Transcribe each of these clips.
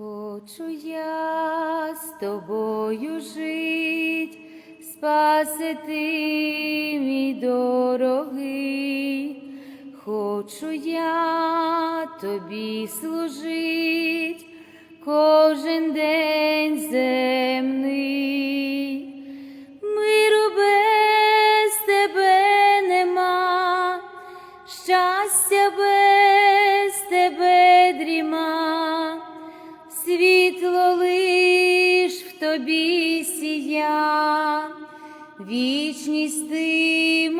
Хочу я з тобою жить, спаси ти, мій дорогий, хочу я тобі служить кожен день земний. Світло лиш в тобі сія, вічність ти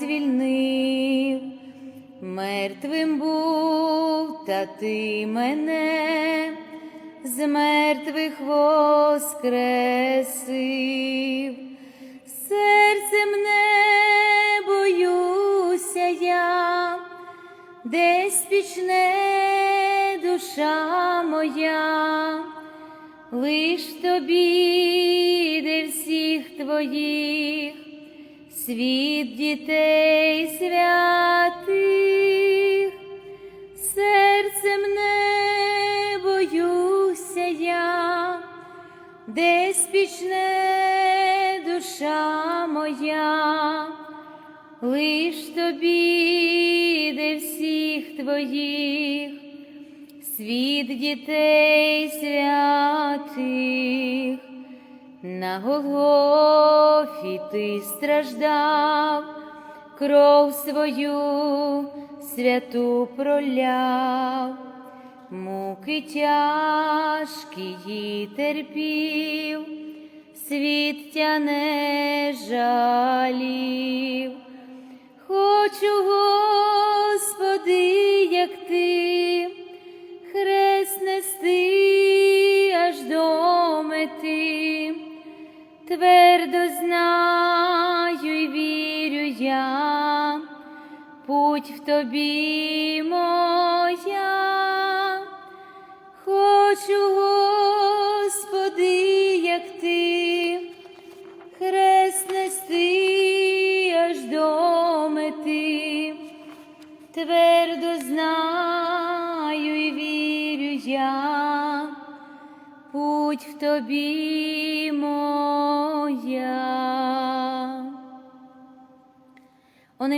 звільнив. Мертвим був, та ти мене з мертвих воскресив, серцем не боюся я, десь пічне душа моя, лиш тобі, де всіх твоїх світ дітей святих, серцем не боюся я, десь пічне душа моя, лиш тобі, де всіх твоїх, світ дітей святих. На Голгофі ти страждав, кров свою святу проляв, муки тяжкі її терпів, світ тя не жалів. Хочу, Господи, як ти, хрест нести аж до мети, твердо знаю і вірю я, путь в тобі моя,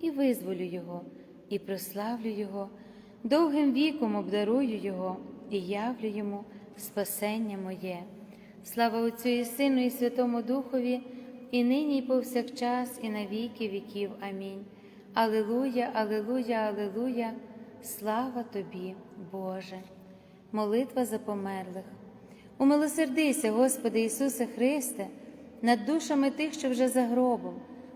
і визволю його, і прославлю Його, довгим віком обдарую Його і явлю йому спасення моє. Слава Отцю і Сину, і Святому Духові, і нині, і повсякчас, і на віки віків. Амінь. Алилуя, Алилуя, Алилуя, слава тобі, Боже молитва за померлих. Умилосердися, Господи Ісусе Христе, над душами тих, що вже за гробом,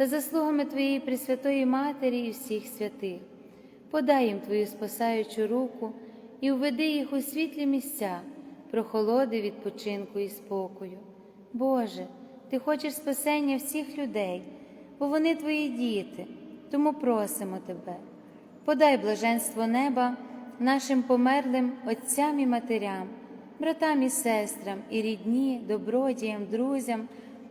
та заслугами Твоєї Пресвятої Матері і всіх святих. Подай їм Твою спасаючу руку і уведи їх у світлі місця, прохолоди відпочинку і спокою. Боже, Ти хочеш спасення всіх людей, бо вони Твої діти, тому просимо Тебе. Подай блаженство неба нашим померлим отцям і матерям, братам і сестрам, і рідні, добродіям, друзям,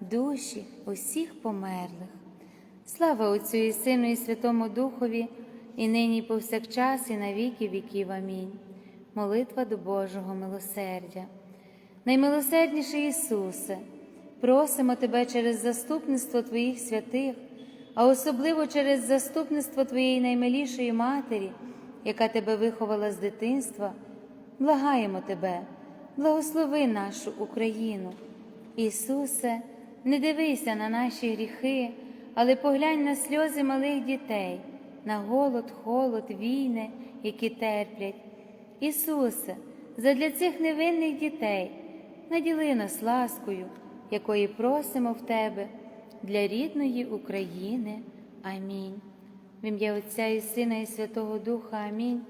душі усіх померлих. Слава Отцю і Сину, і Святому Духові, і нині, і повсякчас, і на віки віків. Амінь. Молитва до Божого милосердя. Наймилосердніший Ісусе, просимо Тебе через заступництво Твоїх святих, а особливо через заступництво Твоєї наймилішої Матері, яка Тебе виховала з дитинства, благаємо Тебе, благослови нашу Україну. Ісусе, не дивися на наші гріхи, але поглянь на сльози малих дітей, на голод, холод, війни, які терплять. Ісусе, задля цих невинних дітей наділи нас ласкою, якої просимо в Тебе для рідної України. Амінь. В ім'я Отця і Сина, і Святого Духа Амінь.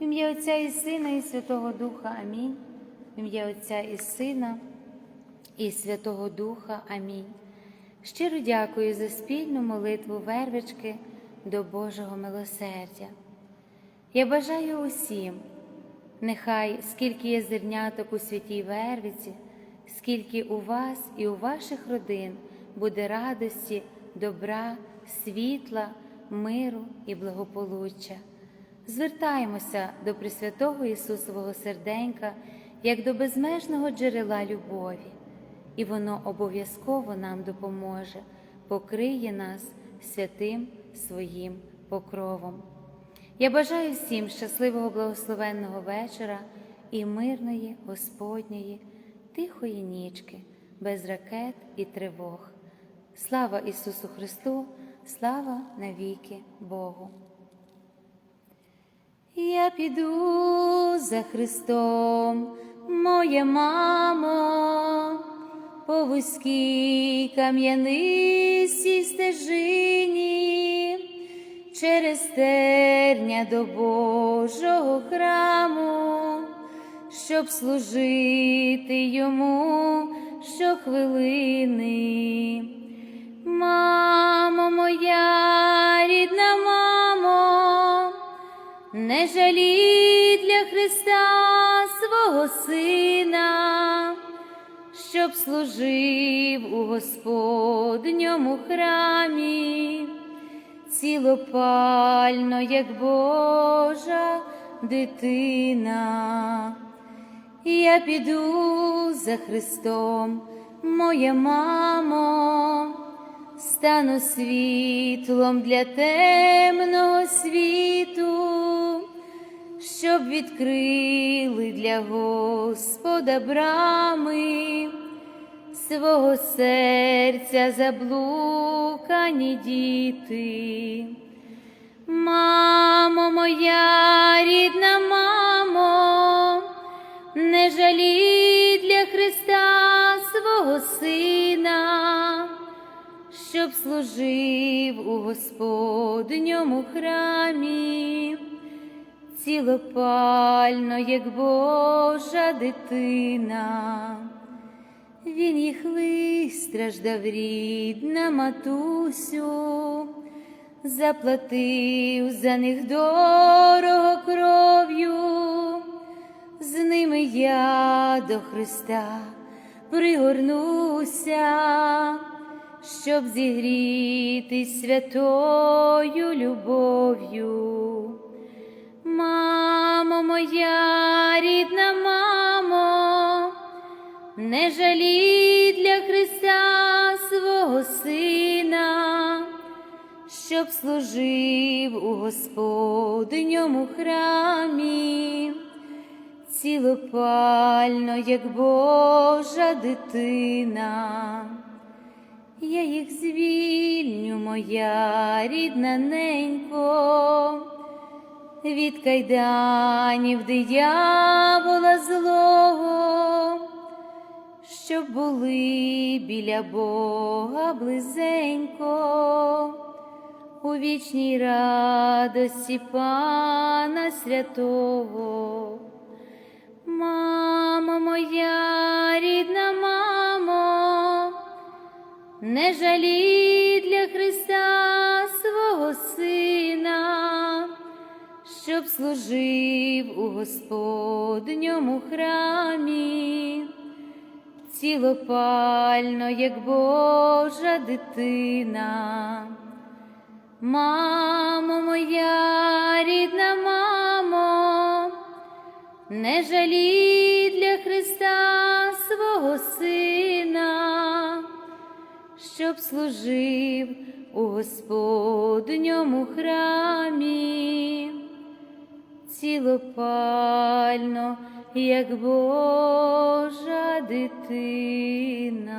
В ім'я Отця і Сина, і Святого Духа Амінь. В ім'я Отця і Сина, і Святого Духа Амінь. Щиро дякую за спільну молитву вервички до Божого милосердя. Я бажаю усім. Нехай скільки є зерняток у святій Вервиці, скільки у вас і у ваших родин буде радості, добра, світла, миру і благополуччя. Звертаємося до Пресвятого Ісусового серденька як до безмежного джерела любові, і воно обов'язково нам допоможе, покриє нас святим своїм покровом. Я бажаю всім щасливого благословенного вечора і мирної Господньої, тихої нічки, без ракет і тривог. Слава Ісусу Христу, слава навіки Богу. Я піду за Христом, моя мамо, по вузькій кам'янистій стежині через терня до Божого храму, щоб служити йому щохвилини. Мамо моя рідна мамо, не жалі для Христа свого Сина, щоб служив у Господньому храмі. Цілопально, як Божа дитина. Я піду за Христом, моя мамо, стану світлом для темного світу, щоб відкрили для Господа брами свого серця заблукані діти. Мамо моя рідна мамо, не жалі для Христа свого Сина, щоб служив у Господньому храмі, цілопально, як Божа дитина. Він їх вистраждав, рідна матусю, заплатив за них дорого кров'ю, з ними я до Христа пригорнуся, щоб зігрітись святою любов'ю. Мамо моя рідна мамо, не жалі для Христа свого сина, щоб служив у Господньому храмі, цілопально, як Божа дитина. Я їх звільню, моя рідна ненько, від кайданів диявола злого, щоб були біля Бога близенько, у вічній радості Пана Святого. Мамо моя рідна мамо, не жалі для Христа свого Сина, щоб служив у Господньому храмі, цілопально, як Божа дитина. Мамо моя рідна мамо, не жалі для Христа свого Сина, щоб служив у Господньому храмі, цілопально, як Божа дитина.